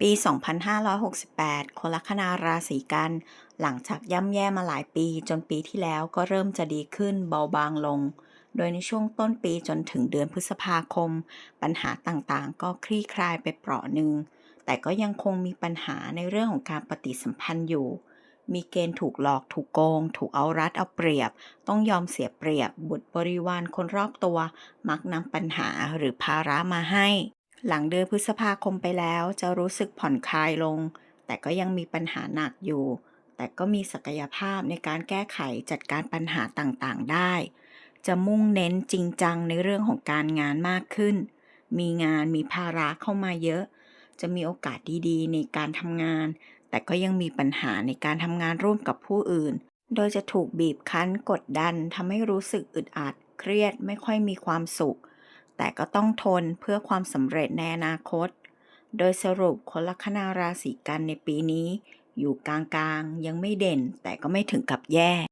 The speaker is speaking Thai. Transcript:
ปี 2568 คนลัคนาราศีกัน หลังจากย่ำแย่มาหลายปีจนปีที่แล้วก็เริ่มจะดีขึ้นเบาบางลง โดยในช่วงต้นปีจนถึงเดือนพฤษภาคม ปัญหาต่างๆ ก็คลี่คลายไปเปราะหนึ่ง แต่ก็ยังคงมีปัญหาในเรื่องของการปฏิสัมพันธ์อยู่ มีเกณฑ์ถูกหลอกถูกโกง ถูกเอารัดเอาเปรียบ ต้องยอมเสียเปรียบ บุตรบริวารคนรอบตัว มักนำปัญหาหรือภาระมาให้ หลังเดือนพฤษภาคมไปแล้วจะรู้สึกผ่อนคลายลง แต่ก็ยังมีปัญหาหนักอยู่ แต่ก็มีศักยภาพในการแก้ไขจัดการปัญหาต่างๆ ได้ จะมุ่งเน้นจริงจังในเรื่องของการงานมากขึ้น มีงานมีภาระเข้ามาเยอะ จะมีโอกาสดีๆ ในการทำงาน แต่ก็ยังมีปัญหาในการทำงานร่วมกับผู้อื่น โดยจะถูกบีบคั้นกดดันทำให้รู้สึกอึดอัด เครียดไม่ค่อยมีความสุข แต่ก็ต้องทนเพื่อความสำเร็จในอนาคต โดยสรุปคนลัคนาราศีกันในปีนี้ อยู่กลางๆ ยังไม่เด่นแต่ก็ไม่ถึงกับแย่